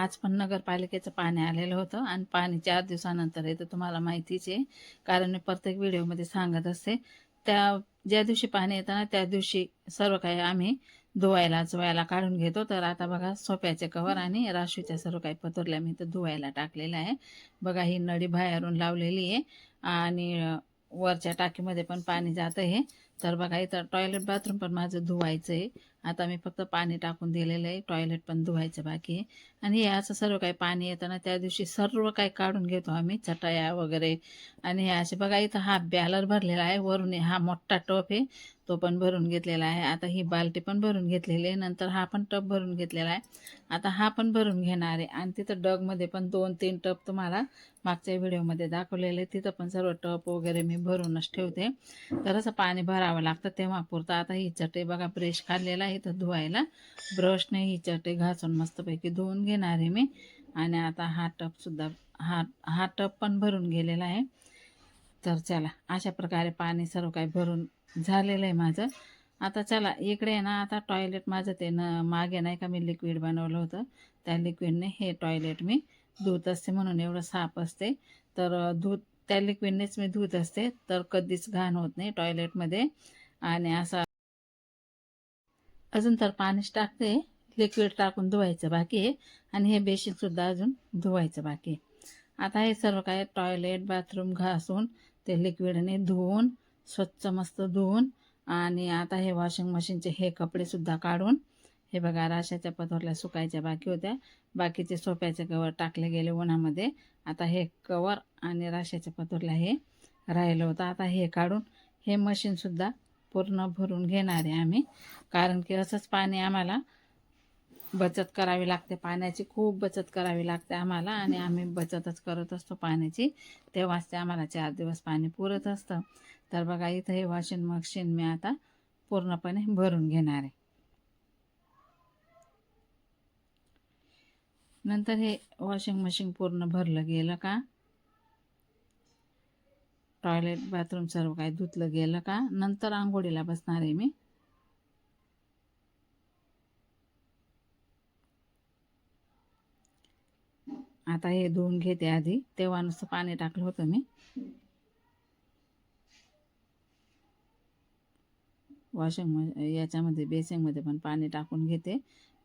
आज पण नगरपालिकेचं पाणी आलेलं होतं आणि पाणी चार दिवसानंतर येतं तुम्हाला माहितीच आहे. कारण मी प्रत्येक व्हिडिओमध्ये सांगत असते त्या ज्या दिवशी पाणी येतं ना त्या दिवशी सर्व काही आम्ही धुवायला धुवायला काढून घेतो. तर आता बघा सोप्याचे कवर आणि राशीच्या सर्व काही पतुरल्या मी तर धुवायला टाकलेलं आहे. बघा ही नळी बाहेरून लावलेली आहे आणि वरच्या टाकीमध्ये पण पाणी जातं आहे. तर बघा इथं टॉयलेट बाथरूम पण माझं धुवायचं आहे. आता मी फक्त पाणी टाकून दिलेलं आहे. टॉयलेट पण धुवायचं बाकी आहे. आणि हे असं सर्व काही पाणी येताना त्या दिवशी सर्व काही काढून घेतो आम्ही चटाया वगैरे. आणि हे असे बघा इथं हा बॅलर भरलेला आहे. वरून हा मोठा टप आहे. तो पण भरून घेतलेला आहे. आता ही बाल्टी पण भरून घेतलेली आहे. नंतर हा पण टप भरून घेतलेला आहे. आता हा पण भरून घेणार आहे. आणि तिथं डगमध्ये पण दोन तीन टप तुम्हाला मागच्या व्हिडिओमध्ये दाखवलेले. तिथं पण सर्व टप वगैरे मी भरूनच ठेवते. तर असं पाणी भरावं लागतं तेव्हा पुरतं. आता ही चटई बघा ब्रश खाल्लेला आहे तर धुवायला. ब्रशने ही चटई घासून मस्तपैकी धुवून घेणार आहे मी. आणि आता हा टपसुद्धा हा हा टप पण भरून गेलेला आहे. तर चला अशा प्रकारे पाणी सर्व काही भरून झालेलं आहे माझं. आता चला इकडे आहे ना आता टॉयलेट माझं ते न मागे नाही का मी लिक्विड बनवलं होतं. त्या लिक्विडने हे टॉयलेट मी धुत असते म्हणून एवढं साफ असते. तर धुत त्या लिक्विडनेच मी धुत असते. तर कधीच घाण होत नाही टॉयलेटमध्ये आणि असा अजून तर पाणीच टाकते. लिक्विड टाकून धुवायचं बाकी आहे. आणि हे बेसिनसुद्धा अजून धुवायचं बाकी आहे. आता हे सर्व काय टॉयलेट बाथरूम घासून ते लिक्विडने धुवून स्वच्छ मस्त धुवून आणि आता हे वॉशिंग मशीनचे हे कपडेसुद्धा काढून हे बघा राशाच्या पथोरल्या सुकायच्या बाकी होत्या. बाकीचे सोप्याचे कवर टाकले गेले उन्हामध्ये. आता हे कवर आणि राशाच्या पथोरल्या हे राहिलं होतं. आता हे काढून हे मशीनसुद्धा पूर्ण भरून घेणार आहे आम्ही. कारण की असंच पाणी आम्हाला बचत करावी लागते पाण्याची खूप बचत करावी लागते आम्हाला आणि आम्ही बचतच करत असतो पाण्याची. तेव्हाच ते आम्हाला चार दिवस पाणी पुरत असतं. तर बघा इथं हे वॉशिंग मशीन मी आता पूर्णपणे भरून घेणार आहे. नंतर हे वॉशिंग मशीन पूर्ण भरलं गेलं का? टॉयलेट बाथरूम सर्व काही धुतलं गेलं का? नंतर आंघोळीला बसणार आहे मी. आता हे धुवून घेते आधी. तेव्हा नुसतं पाणी टाकलं होतं मी. वॉशिंग याच्यामध्ये बेसिंगमध्ये पण पाणी टाकून घेते.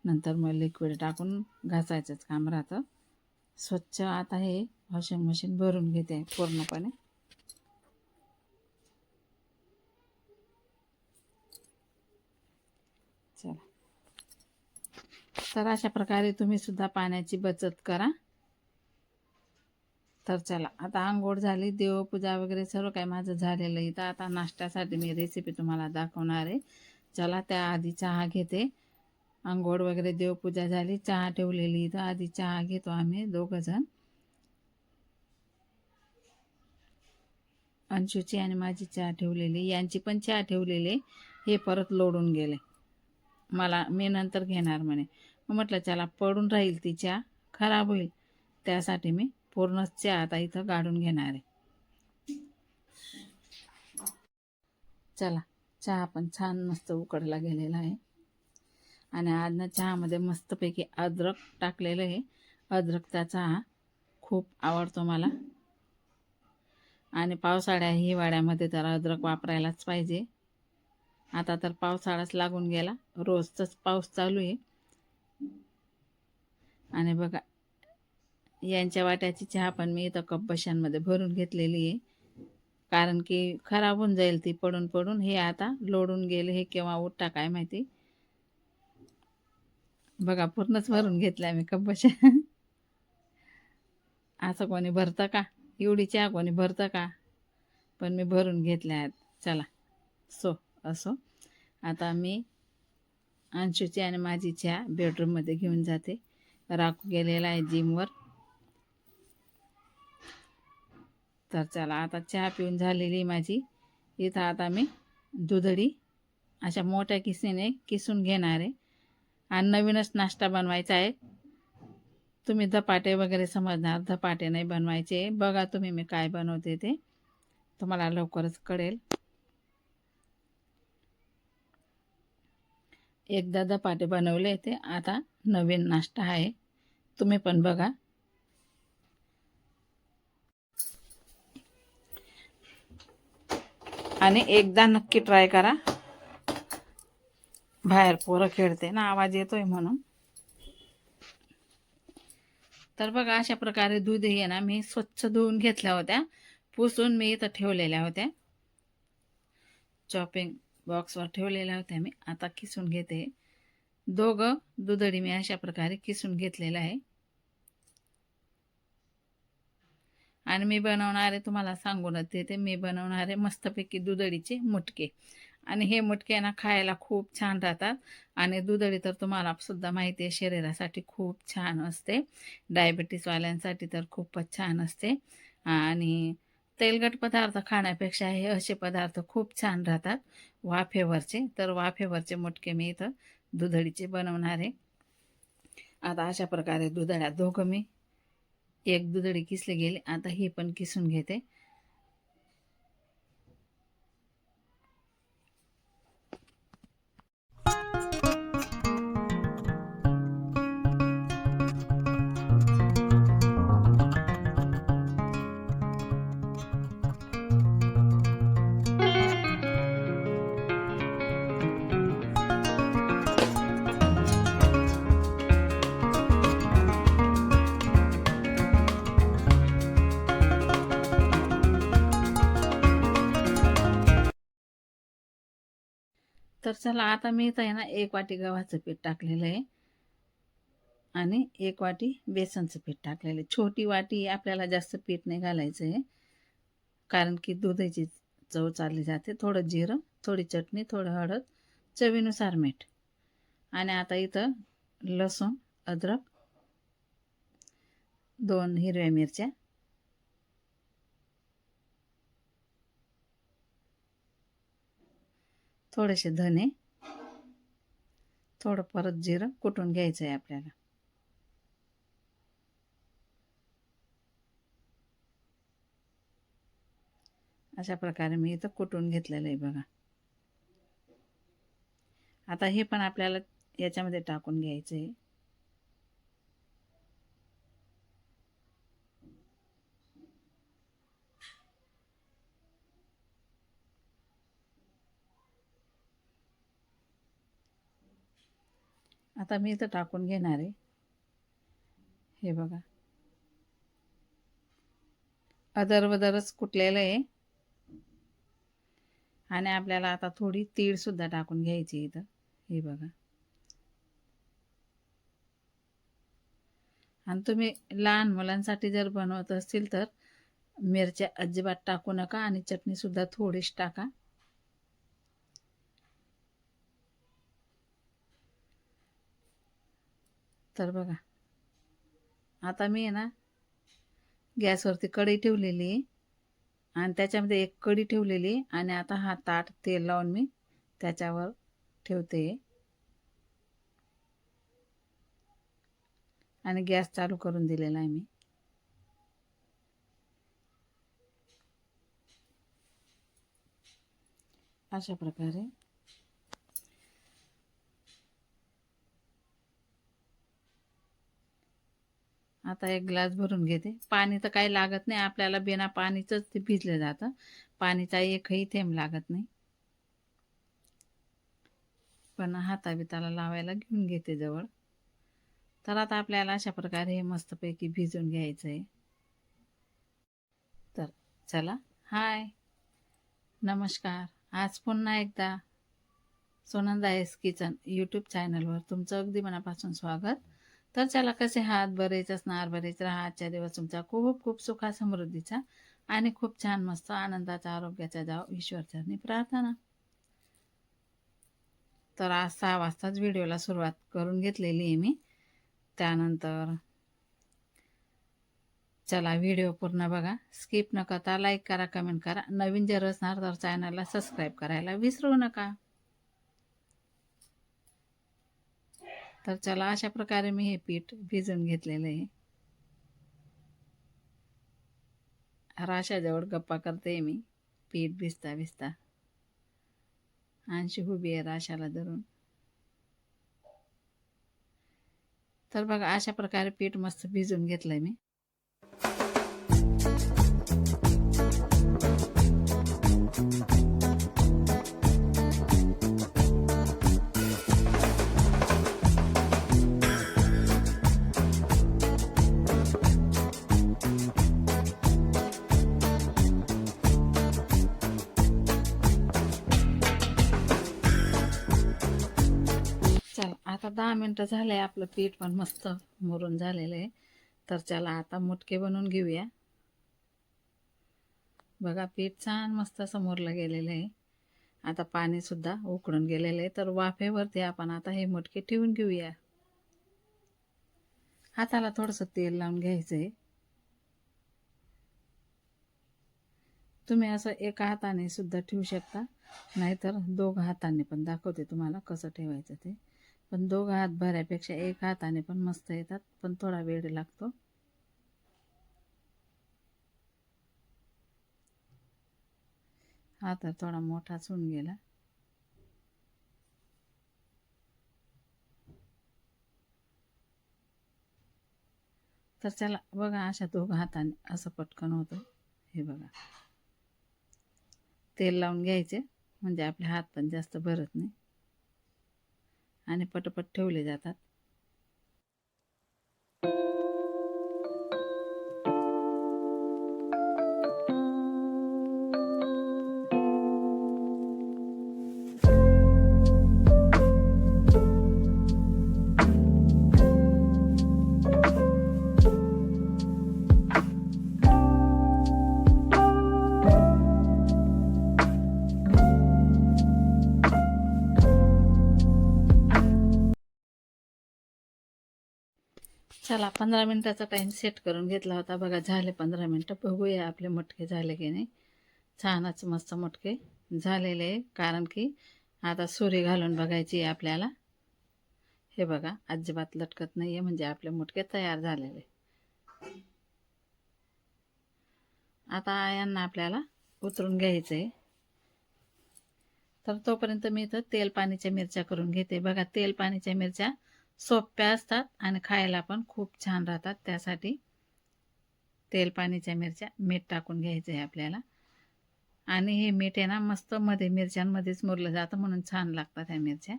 नंतर मग लिक्विड टाकून घासायचंच काम राहतं स्वच्छ आता हे वॉशिंग मशीन भरून घेते पूर्णपणे. चला. तर अशा प्रकारे तुम्ही सुद्धा पाण्याची बचत करा. तर चला आता आंघोळ झाली देवपूजा वगैरे सर्व काही माझं झालेलं आहे. तर आता नाश्त्यासाठी मी रेसिपी तुम्हाला दाखवणार आहे. चला त्याआधी चहा घेते. आंघोळ वगैरे देवपूजा झाली चहा ठेवलेली इथं आधी चहा घेतो आम्ही दोघंजण अंशूची आणि माझी चहा ठेवलेली यांची पण चहा ठेवलेली हे परत लोडून गेले. मला मी नंतर घेणार म्हणे. मग म्हटलं चला पडून राहील ती चहा. खराब होईल. त्यासाठी मी पूर्णच चहा आता इथं गाडून घेणार आहे. चला चहा पण छान मस्त उकडला गेलेला आहे. आणि आजनं चहामध्ये मस्तपैकी अद्रक टाकलेलं आहे. अद्रकचा चहा खूप आवडतो मला. आणि पावसाळ्या हिवाळ्यामध्ये तर अद्रक वापरायलाच पाहिजे. आता तर पावसाळाच लागून गेला. रोजचाच पाऊस चालू आहे. आणि बघा यांच्या वाट्याची चहा पण मी इथं कप बशांमध्ये भरून घेतलेली आहे. कारण की खराब होऊन जाईल ती पडून पडून. हे आता लोडून गेले हे केव्हा उठता काय माहिती? बघा पूर्णच भरून घेतल्या मी कप बशा असं कोणी भरतं का? एवढी चहा कोणी भरतं का? पण मी भरून घेतल्या आहेत. चला सो असो. आता मी अंशूची आणि माझी चहा बेडरूममध्ये घेऊन जाते. राखू गेलेला आहे जिमवर तर चला आता चहा पिऊन झालेली माझी. इथं आता मी दुधडी अशा मोठ्या किसीने किसून घेणार आहे. आणि नवीनच नाश्ता बनवायचा आहे. तुम्ही धपाटे वगैरे समजणार धपाटे नाही बनवायचे. बघा तुम्ही मी काय बनवते ते. तुम्हाला लवकरच कळेल. एकदा धपाटे बनवले ते आता नवीन नाश्ता आहे. तुम्ही पण बघा. आणि एकदा नक्की ट्राय करा. बाहेर पोरं खेळते ना आवाज येतोय म्हणून. तर बघा अशा प्रकारे दूध हे ना मी स्वच्छ धुवून घेतल्या होत्या. पुसून मी इथं ठेवलेल्या होत्या. चॉपिंग बॉक्सवर ठेवलेल्या होत्या मी. आता किसून घेते. दोघं दुधडी मी अशा प्रकारे किसून घेतलेलं आहे. आणि मी बनवणारे तुम्हाला सांगूनच देते. मी बनवणारे मस्तपैकी दुधडीचे मुटके. आणि हे मुटके ना खायला खूप छान राहतात. आणि दुधडी तर तुम्हाला सुद्धा माहिती आहे शरीरासाठी खूप छान असते. डायबिटीसवाल्यांसाठी तर खूपच छान असते. आणि तेलकट पदार्थ खाण्यापेक्षा हे असे पदार्थ खूप छान राहतात. वाफेवरचे. तर वाफेवरचे मुटके मी इथं दुधडीचे बनवणार आहे. आता अशा प्रकारे दुधड्या दोघं मी एक दुधडे किसले गेले. आता हे पण किसून घेते. तर चला आता मी इथं आहे ना एक वाटी गव्हाचं पीठ टाकलेलं आहे. आणि एक वाटी बेसनचं पीठ टाकलेलं आहे. छोटी वाटी आपल्याला जास्त पीठ नाही घालायचं आहे. कारण की दुधाची चव चालली जाते. थोडं जिरं थोडी चटणी थोडं हळद चवीनुसार मीठ. आणि आता इथं लसूण अद्रक दोन हिरव्या मिरच्या थोडेसे धने थोडं परत जिरं कुटून घ्यायचं आहे आपल्याला. अशा प्रकारे मी इथं कुटून घेतलेलं आहे बघा. आता हे पण आपल्याला याच्यामध्ये टाकून घ्यायचं आहे आता मी इथं टाकून घेणार आहे. हे बघा. अदरवदरच कुटलेलं आहे. आणि आपल्याला आता थोडी तीळ सुद्धा टाकून घ्यायची इथं. हे बघा. आणि तुम्ही लहान मुलांसाठी जर बनवत असतील तर मिरच्या अजिबात टाकू नका आणि चटणीसुद्धा थोडीच टाका. तर बघा. आता मी आहे ना गॅसवरती कढई ठेवलेली आहे आणि त्याच्यामध्ये एक कढी ठेवलेली आहे आणि आता हा ताट तेल लावून मी त्याच्यावर ठेवते. आणि गॅस चालू करून दिलेला आहे मी. अशा प्रकारे आता एक ग्लास भरून घेते. पाणी तर काही लागत नाही. आपल्याला बिना पाणीचंच ते भिजलं जातं. पाणीचा एकही थेंब लागत नाही. पण हाताबिताला लावायला घेऊन घेते जवळ. तर आता आपल्याला अशा प्रकारे हे मस्तपैकी भिजून घ्यायचं आहे तर चला. हाय. नमस्कार. आज पुन्हा एकदा सोनंदा एस किचन यूट्यूब चॅनलवर तुमचं अगदी मनापासून स्वागत. तर चला कसे हात बरेच असणार बरेच राहा. आजच्या दिवस तुमचा खूप खूप सुखा समृद्धीचा आणि खूप छान मस्त आनंदाचा आरोग्याचा जाव. ईश्वरचरणी प्रार्थना. तर आज सहा वाजताच व्हिडिओला सुरुवात करून घेतलेली आहे मी. त्यानंतर चला व्हिडिओ पूर्ण बघा. स्किप न करता लाईक करा कमेंट करा. नवीन जर असणार तर चॅनलला सबस्क्राईब करायला विसरू नका. तर चला अशा प्रकारे मी हे पीठ भिजून घेतलेलं आहे. राशाजवळ गप्पा करते मी पीठ भिजता भिजता. आणशी उभी आहे राशाला धरून. तर बघा अशा प्रकारे पीठ मस्त भिजून आहे मी. आता दहा मिनटं झाले आपलं पीठ पण मस्त मुरून झालेलं आहे. तर चला आता मुटके बनवून घेऊया. बघा पीठ छान मस्त समोरलं गेलेलं आहे. आता पाणीसुद्धा उकळून गेलेलं आहे. तर वाफेवरती आपण आता हे मुटके ठेवून घेऊया. हाताला थोडंसं तेल लावून घ्यायचं आहे तुम्ही असं एका हाताने सुद्धा ठेवू शकता. नाहीतर दोघं हाताने पण दाखवते तुम्हाला कसं ठेवायचं ते. पण दोघं हात भरायपेक्षा एक हाताने पण मस्त येतात पण थोडा वेळ लागतो. हा तर थोडा मोठाच होऊन गेला. तर चला बघा अशा दोघं हाताने असं पटकन होतं. हे बघा. तेल लावून घ्यायचे म्हणजे आपले हात पण जास्त भरत नाही. आणि पटपट ठेवले जातात. चला पंधरा मिनटाचा टाईम सेट करून घेतला होता. बघा झाले पंधरा मिनटं. बघूया आपले मटके झाले की नाही. छानच मस्त मटके झालेले आहे. कारण की आता सुरी घालून बघायची आहे आपल्याला. हे बघा अजिबात लटकत नाही आहे म्हणजे आपले मटके तयार झालेले आता यांना आपल्याला उतरून घ्यायचं आहे तर तोपर्यंत मी इथं तेल पाणीच्या मिरच्या करून घेते. बघा तेल पाणीच्या मिरच्या सोप्या असतात आणि खायला पण खूप छान राहतात. त्यासाठी तेल पाणीच्या मिरच्या मीठ टाकून घ्यायचं आहे आपल्याला. आणि हे मीठ आहे ना मस्त मध्ये मिरच्यांमध्येच मुरलं जातं म्हणून छान लागतात ह्या मिरच्या.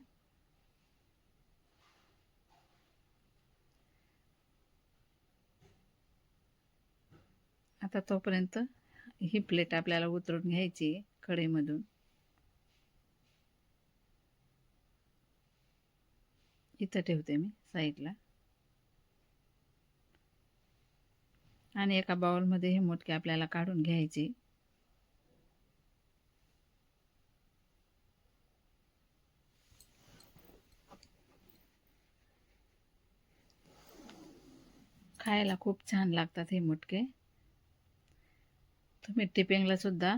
आता तोपर्यंत ही प्लेट आपल्याला उतरून घ्यायची आहे कढईमधून. इथं ठेवते मी साईडला. आणि एका बाउलमध्ये हे मोटके आपल्याला काढून घ्यायचे. खायला खूप छान लागतात हे मुटके. तुम्ही टिपिंगला सुद्धा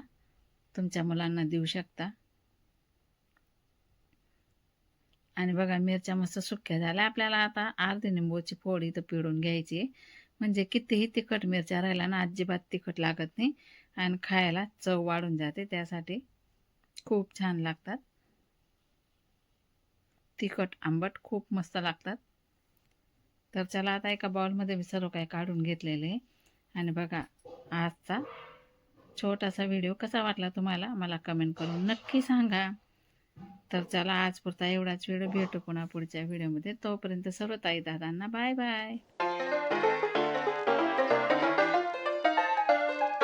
तुमच्या मुलांना देऊ शकता. आणि बघा मिरच्या मस्त सुक्या झाल्या. आपल्याला आता अर्धी निंबूची फोड इथं पिळून घ्यायची म्हणजे कितीही तिखट मिरच्या राहिल्या ना अजिबात तिखट लागत नाही आणि खायला चव वाढून जाते. त्यासाठी खूप छान लागतात. तिखट आंबट खूप मस्त लागतात. तर चला आता एका बाउलमध्ये मी सर्व काही काढून घेतलेले आणि बघा आजचा छोटासा व्हिडिओ कसा वाटला तुम्हाला? मला कमेंट करून नक्की सांगा. तर चला आज पुरता एवढाच व्हिडिओ भेटू पुन्हा पुढच्या व्हिडिओमध्ये. तोपर्यंत सर्व ताई दादांना बाय बाय.